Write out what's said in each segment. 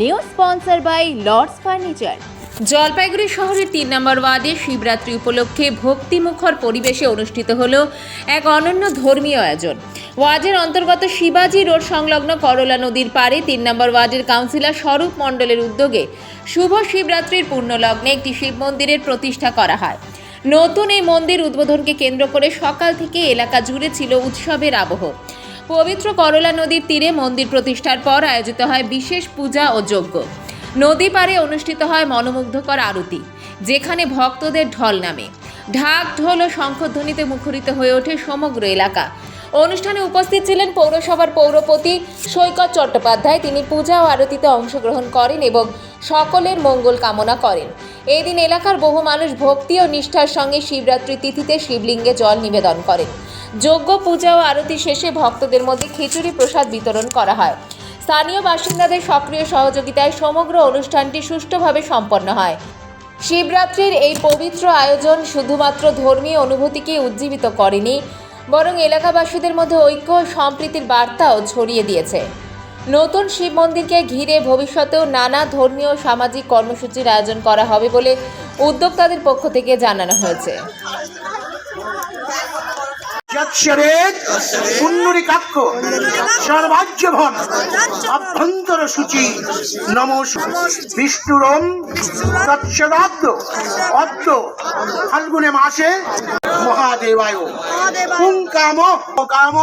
New sponsor by Lords furniture Jalpaiguri শহরের তিন নম্বর ওয়ার্ডে শিবরাত্রি উপলক্ষে ভক্তিমুখর পরিবেশে অনুষ্ঠিত হল এক অনন্য ধর্মীয় আয়োজন। ওয়ার্ডের অন্তর্গত শিবাজি রোড সংলগ্ন করলা নদীর পাড়ে তিন নম্বর ওয়ার্ডের কাউন্সিলর স্বরূপ মণ্ডলের উদ্যোগে শুভ শিবরাত্রির পূর্ণলগ্নে একটি শিব মন্দিরের প্রতিষ্ঠা করা হয়। নতুন এই মন্দির উদ্বোধনকে কেন্দ্র করে সকাল থেকে এলাকা জুড়ে ছিল উৎসবের আবহ। পবিত্র করলা নদীর তীরে মন্দির প্রতিষ্ঠার পর আয়োজিত হয় বিশেষ পূজা ও যজ্ঞ। নদী পাড়ে অনুষ্ঠিত হয় মনোমুগ্ধকর আরতি, যেখানে ভক্তদের ঢল নামে। ঢাক, ঢোল ও শঙ্খধ্বনিতে মুখরিত হয়ে ওঠে সমগ্র এলাকা। অনুষ্ঠানে উপস্থিত ছিলেন পৌরসভার পৌরপতি সৈকত চট্টোপাধ্যায়। তিনি পূজা ও আরতিতে অংশগ্রহণ করেন এবং সকলের মঙ্গল কামনা করেন। এই দিন এলাকার বহু মানুষ ভক্তি ও নিষ্ঠার সঙ্গে শিবরাত্রি তিথিতে শিবলিঙ্গে জল নিবেদন করেন। যজ্ঞ পূজা ও আরতি শেষে ভক্তদের মধ্যে খিচুড়ি প্রসাদ বিতরণ করা হয়। স্থানীয় বাসিন্দাদের সক্রিয় সহযোগিতায় সমগ্র অনুষ্ঠানটি সুষ্ঠুভাবে সম্পন্ন হয়। শিবরাত্রির এই পবিত্র আয়োজন শুধুমাত্র ধর্মীয় অনুভূতিকে উজ্জীবিত করেনি, বরং এলাকাবাসীদের মধ্যে ঐক্য ও সম্প্রীতির বার্তাও ছড়িয়ে দিয়েছে। নতুন শিব মন্দিরকে ঘিরে ভবিষ্যতেও নানা ধর্মীয় সামাজিক কর্মসূচির আয়োজন করা হবে বলে উদ্যোক্তাদের পক্ষ থেকে জানানো হয়েছে। যৎসরেত পুণ্যরিকাক্ষ সর্বাজ্যভন অভ্যন্তর সূচি নমস বিষ্ণুরম তৎসদাব্দ অদ্য ফাল্গুনে মাসে মহাদেবায়। পুঙ্কাম কাম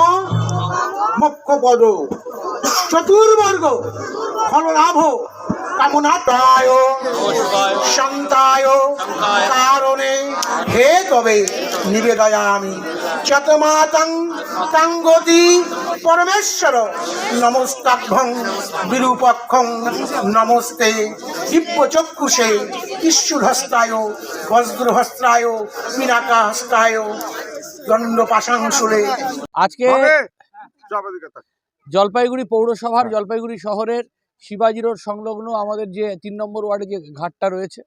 মোক্ষপদ চতুর্বর্গ ফললাভ। কামনাটায় শান্তায় কারণে। হে তবে নিবেদয়ামি। চতমাতং তাঙ্গতি পরমেশ্বর। নমস্তাভ্যং বিরূপক্ষং। নমস্তে। দিব্যচক্ষুষে ঈশ্বরহস্তায় বজ্রহস্তায় পিনাকাহস্তায় দণ্ডপাশাংশুলে। আজকে জলপাইগুড়ি পৌরসভার জলপাইগুড়ি শহরের শিবাজি রোড সংলগ্ন আমাদের যে তিন নম্বর ওয়ার্ডে যে ঘাটটা রয়েছে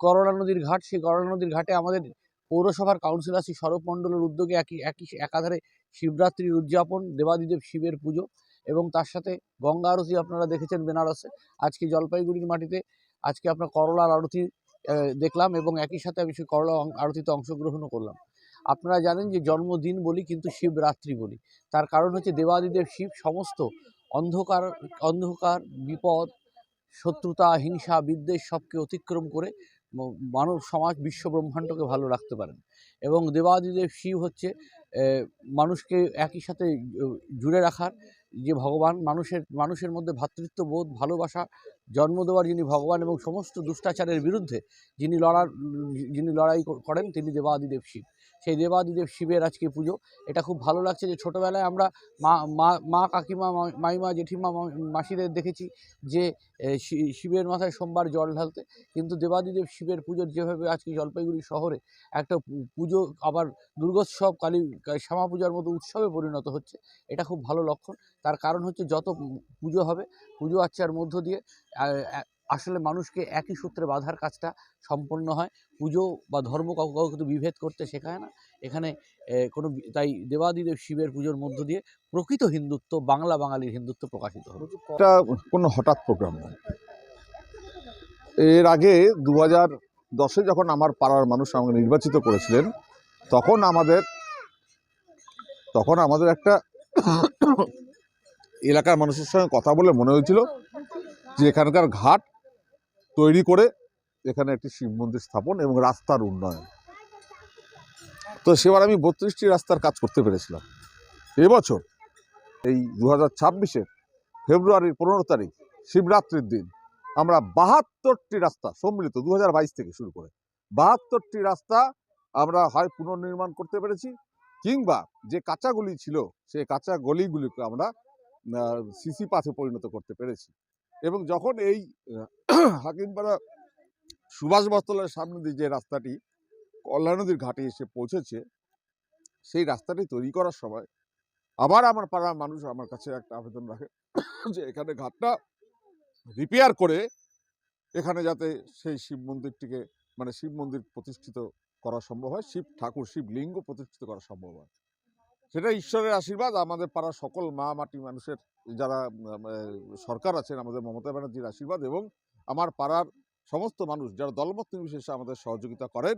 করলা নদীর ঘাট, সেই করলা নদীর ঘাটে আমাদের পৌরসভার কাউন্সিলর শ্রী স্বরূপ মণ্ডলের উদ্যোগে একই একই একাধারে শিবরাত্রির উদযাপন, দেবাদিদেব শিবের পুজো এবং তার সাথে গঙ্গা আরতি আপনারা দেখেছেন বেনারসে। আজকে জলপাইগুড়ির মাটিতে আজকে আপনার করলার আরতি দেখলাম এবং একই সাথে আমি সেই করলা আরতিতে অংশগ্রহণও করলাম। আপনারা জানেন যে জন্মদিন বলি কিন্তু শিবরাত্রি বলি। তার কারণ হচ্ছে দেবাদিদেব শিব সমস্ত অন্ধকার অন্ধকার, বিপদ, শত্রুতা, হিংসা, বিদ্বেষ সবকে অতিক্রম করে মানব সমাজ বিশ্ব ব্রহ্মাণ্ডকে ভালো রাখতে পারেন। এবং দেবাদিদেব শিব হচ্ছে মানুষকে একই সাথে জুড়ে রাখার যে ভগবান, মানুষের মানুষের মধ্যে ভ্রাতৃত্ববোধ ভালোবাসা জন্ম দেওয়ার যিনি ভগবান এবং সমস্ত দুষ্টাচারের বিরুদ্ধে যিনি লড়ার, যিনি লড়াই করেন, তিনি দেবাদিদেব শিব। সেই দেবাদিদেব শিবের আজকে পুজো। এটা খুব ভালো লাগছে যে ছোটোবেলায় আমরা মা মা কাকিমা মাইমা, জেঠিমা মাসিদের দেখেছি যে শিবের মাথায় সোমবার জল ঢালতে। কিন্তু দেবাদিদেব শিবের পুজোর যেভাবে আজকে জলপাইগুড়ি শহরে একটা পুজো আবার দুর্গোৎসব, কালী শ্যামা পূজার মতো উৎসবে পরিণত হচ্ছে, এটা খুব ভালো লক্ষণ। তার কারণ হচ্ছে যত পুজো হবে, পুজো আচ্চার মধ্য দিয়ে আসলে মানুষকে একই সূত্রে বাঁধার কাজটা সম্পন্ন হয়। পুজো বা ধর্ম কাউকে কাউকে তো বিভেদ করতে শেখায় না। এখানে কোনো তাই দেবাদিদেব শিবের পুজোর মধ্য দিয়ে প্রকৃত হিন্দুত্ব, বাংলা বাঙালির হিন্দুত্ব প্রকাশিত হবে। এটা কোনো হঠাৎ প্রোগ্রাম নয়। এর আগে দু হাজার দশে যখন আমার পাড়ার মানুষ আমাকে নির্বাচিত করেছিলেন, তখন আমাদের তখন আমাদের একটা এলাকার মানুষের সঙ্গে কথা বলে মনে হয়েছিল যে এখানকার ঘাট তৈরি করে এখানে একটি শিব মন্দির স্থাপন এবং রাস্তার উন্নয়ন। তো সেবার আমি বত্রিশটি রাস্তার কাজ করতে পেরেছিলাম। এবছর এই দু হাজার ছাব্বিশের ফেব্রুয়ারির পনেরো তারিখ শিবরাত্রির দিন আমরা বাহাত্তরটি রাস্তা সম্মিলিত দু হাজার বাইশ থেকে শুরু করে বাহাত্তরটি রাস্তা আমরা হয় পুনর্নির্মাণ করতে পেরেছি কিংবা যে কাঁচা গলি ছিল সেই কাঁচা গলিগুলিকে আমরা সিসি পাথে পরিণত করতে পেরেছি। এবং যখন এই হাকিমপাড়া সুভাষ বস্তলের সামনে দিয়ে যে রাস্তাটি, কল্যাণ নদীর ঘাটে এসে পৌঁছেছে, সেই রাস্তাটি তৈরি করার সময় আবার আমার পাড়ার মানুষ আমার কাছে একটা আবেদন রাখে যে এখানে ঘাটটা রিপেয়ার করে এখানে যাতে সেই শিব মন্দিরটিকে মানে শিব মন্দির প্রতিষ্ঠিত করা সম্ভব হয়, শিব ঠাকুর, শিব লিঙ্গ প্রতিষ্ঠিত করা সম্ভব হয়। সেটা ঈশ্বরের আশীর্বাদ, আমাদের পাড়ার সকল মা মাটি মানুষের যারা সরকার আছেন, আমাদের মমতা ব্যানার্জির আশীর্বাদ এবং আমার পাড়ার সমস্ত মানুষ যারা দলমত নির্বিশেষে আমাদের সহযোগিতা করেন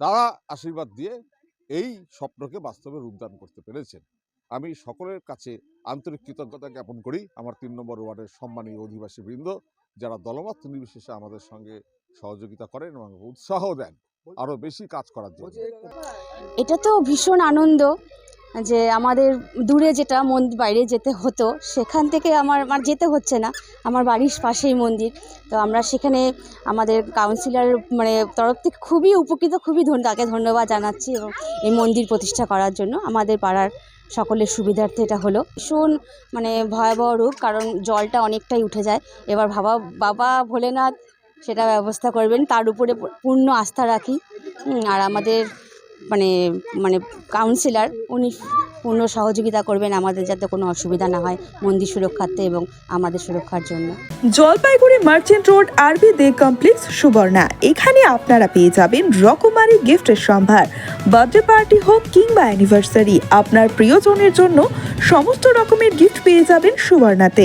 তারা আশীর্বাদ দিয়ে এই স্বপ্নকে বাস্তবে রূপদান করতে পেরেছেন। আমি সকলের কাছে আন্তরিক কৃতজ্ঞতা জ্ঞাপন করি। আমার তিন নম্বর ওয়ার্ডের সম্মানীয় অধিবাসী বৃন্দ যারা দলমত নির্বিশেষে আমাদের সঙ্গে সহযোগিতা করেন এবং উৎসাহ দেন আরও বেশি কাজ করার জন্য। এটা তো ভীষণ আনন্দ। যে আমাদের দূরে যেটা মন্দির, বাইরে যেতে হতো, সেখান থেকে আমার আমার যেতে হচ্ছে না। আমার বাড়ির পাশেই মন্দির। তো আমরা সেখানে আমাদের কাউন্সিলর মানে তরফ থেকে খুবই উপকৃত, খুবই ধন্য তাকে ধন্যবাদ জানাচ্ছি এবং এই মন্দির প্রতিষ্ঠা করার জন্য আমাদের পাড়ার সকলের সুবিধার্থে এটা হলো। ভীষণ মানে ভয়াবহ রূপ, কারণ জলটা অনেকটাই উঠে যায়। এবার ভাবা বাবা ভোলেনাথ সেটা ব্যবস্থা করবেন, তার উপরে পূর্ণ আস্থা রাখি। আর আমাদের মানে মানে কাউন্সিলর উনি পূর্ণ সহযোগিতা করবেন আমাদের যাতে কোনো অসুবিধা না হয় মন্দির সুরক্ষার্থে এবং আমাদের সুরক্ষার জন্য। জলপাইগুড়ি মার্চেন্ট রোড, আরবি দে কমপ্লেক্স, সুবর্ণা। এখানে আপনারা পেয়ে যাবেন রকমারি গিফটের সম্ভার। বার্থডে পার্টি হোক কিংবা অ্যানিভার্সারি আপনার প্রিয়জনের জন্য সমস্ত রকমের গিফট পেয়ে যাবেন সুবর্ণাতে।